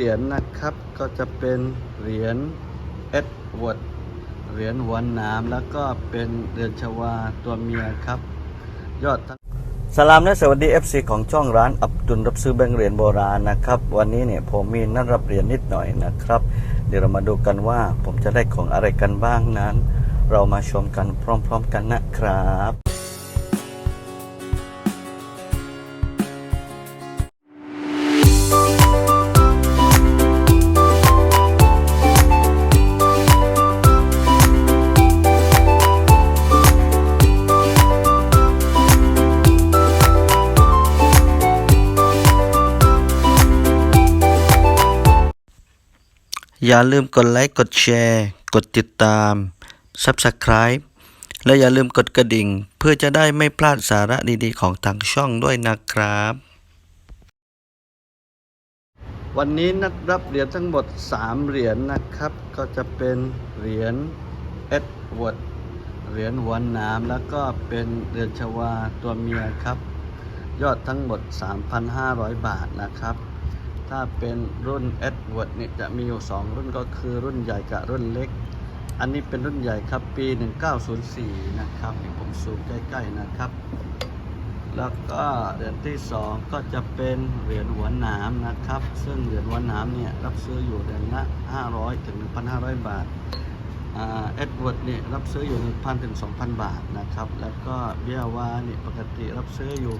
เหรียญนะครับก็จะเป็นเหรียญเอ็ดเวิร์ดเหรียญหัวหนามแล้วก็เป็นเดือนชวาตัวเมียครับ ยอดทั้งสลามและสวัสดี FC ของช่องร้านอับดุลรับซื้อแบงค์เหรียญโบราณนะครับ วันนี้เนี่ยผมมีนัดรับเหรียญนิดหน่อยนะครับ เดี๋ยวเรามาดูกันว่าผมจะได้ของอะไรกันบ้างนั้น เรามาชมกันพร้อม ๆ กันนะครับ อย่าลืมกดไลค์ กดแชร์ กดติดตาม Subscribe และอย่าลืมกดกระดิ่ง เพื่อจะได้ไม่พลาดสาระดีๆ ของทางช่องด้วยนะครับ วันนี้นัดรับเหรียญทั้งหมด 3 เหรียญนะครับ ก็จะเป็นเหรียญเอ็ดเวิร์ดเหรียญหัวหนามแล้วก็เป็นเดือนชวาตัวเมียครับ ยอดทั้งหมด 3,500 บาทนะครับ ถ้าเป็นรุ่น Edward เนี่ยจะมีอยู่ 2 รุ่นก็คือรุ่นใหญ่กับรุ่นเล็ก อันนี้เป็นรุ่นใหญ่ครับปี 1904 นะครับผมซูมใกล้ๆนะครับ แล้วก็เหรียญที่ 2 ก็จะเป็นเหรียญหัวหนามนะครับ ซึ่งเหรียญหัวหนามเนี่ยรับซื้ออยู่เหรียญละ500 ถึง 1,500 บาทเอ็ดเวิร์ดเนี่ยรับซื้ออยู่ 1,000 ถึง 2,000 บาทนะครับ แล้วก็เบี้ยวานี่ปกติรับซื้ออยู่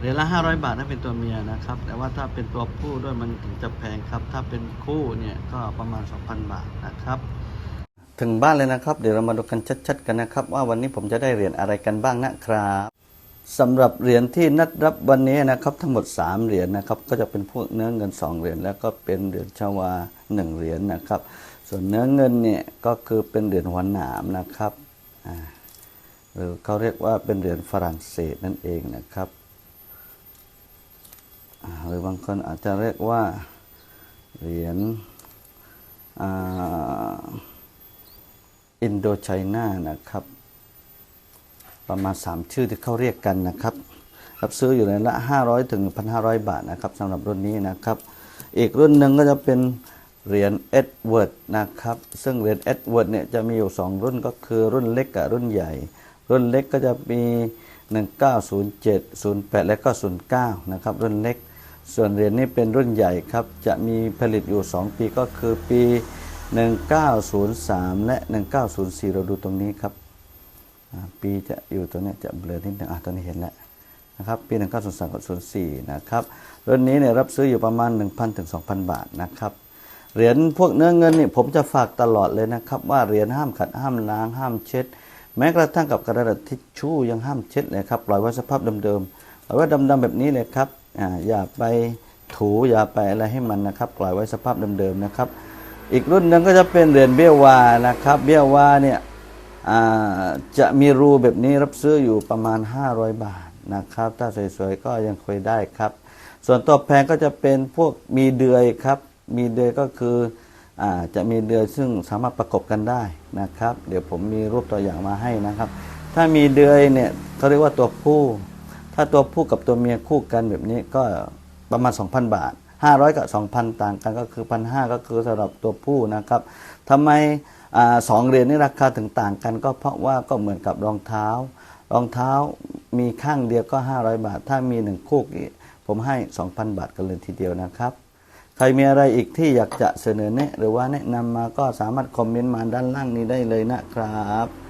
เหรียญละ500บาทถ้าเป็นตัวเมียนะครับ แต่ว่าถ้าเป็นตัวผู้ด้วยมันถึงจะแพงครับ ถ้าเป็นคู่เนี่ยก็ประมาณ2,000บาทนะครับ ถึงบ้านเลยนะครับ เดี๋ยวเรามาดูกันชัดๆกันนะครับ ว่าวันนี้ผมจะได้เหรียญอะไรกันบ้างนะครับสำหรับเหรียญที่นัดรับวันนี้นะครับ ทั้งหมด 3 เหรียญนะครับ ก็จะเป็นพวกเนื้อเงิน 2 เหรียญแล้วก็เป็นเหรียญชาวา 1 เหรียญนะครับ ส่วนเนื้อเงินเนี่ยก็คือเป็นเหรียญหัวหนามนะครับหรือเขาเรียกว่าเป็นเหรียญฝรั่งเศสนั่นเองนะครับ หรือบางคนอาจจะเรียกว่าเหรียญอินโดไชน่านะครับ ประมาณ 3 ชื่อที่เขาเรียกกันนะครับ รับซื้ออยู่ในละ 500 ถึง 1,500 บาทนะครับสำหรับรุ่นนี้นะครับ อีกรุ่นหนึ่งก็จะเป็นเหรียญเอ็ดเวิร์ดนะครับ ซึ่งเหรียญเอ็ดเวิร์ดเนี่ยจะมีอยู่ 2 รุ่นก็คือรุ่นเล็กกับรุ่นใหญ่ รุ่นเล็กก็จะมี 1907 08 และก็09 นะครับ รุ่นเล็ก ส่วนเหรียญนี้เป็นรุ่นใหญ่ครับ จะมีผลิตอยู่ 2 ปีก็คือปี 1903 และ 1904 เราดูตรงนี้ครับ ปีจะอยู่ตรงนี้จะเบลอนิดนึงอะตอนนี้เห็นแล้วนะครับ ปี 1903กับ04 นะครับ รุ่นนี้เนี่ยรับซื้ออยู่ประมาณ 1,000ถึง2,000 บาทนะครับเหรียญพวกเนื้อเงินนี่ผมจะฝากตลอดเลยนะครับว่าเหรียญห้ามขัดห้ามล้างห้ามเช็ด แม้กระทั่งกับกระดาษทิชชู่ยังห้ามเช็ดเลยครับปล่อยไว้สภาพเดิมๆปล่อยไว้ดำๆแบบนี้เลยครับ อย่าไปถูอย่าไปอะไรให้มันนะครับ ปล่อยไว้สภาพเดิมๆนะครับ อีกรุ่นหนึงก็จะเป็นเหรียญเบี้ยวานะครับ เบี้ยวาเนี่ยจะมีรูแบบนี้รับซื้ออยู่ประมาณ 500 บาทนะครับ ถ้าสวยๆก็ยังคุยได้ครับ ส่วนตัวแพงก็จะเป็นพวกมีเดือยครับ มีเดือยก็คืออจะมีเดือยซึ่งสามารถประกบกันได้นะครับ เดี๋ยวผมมีรูปตัวอย่างมาให้นะครับ ถ้ามีเดือยเนี่ยเขาเรียกว่าตัวผู้ ถ้าตัวผู้กับตัวเมียคู่กันแบบนี้ก็ประมาณ 2,000 บาท 500 กับ 2,000 ต่างกันก็คือ 1,500 ก็คือสำหรับตัวผู้นะครับทำไมอาสองเหรียญนี้ราคาถึงต่างกัน ก็เพราะว่าก็เหมือนกับรองเท้า รองเท้ามีข้างเดียวก็ 500 บาท ถ้ามีหนึ่งคู่ผมให้ 2,000 บาทกันเลยทีเดียวนะครับใครมีอะไรอีกที่อยากจะเสนอแนะ หรือว่าแนะนำมาก็สามารถคอมเมนต์มาด้านล่างนี้ได้เลยนะครับ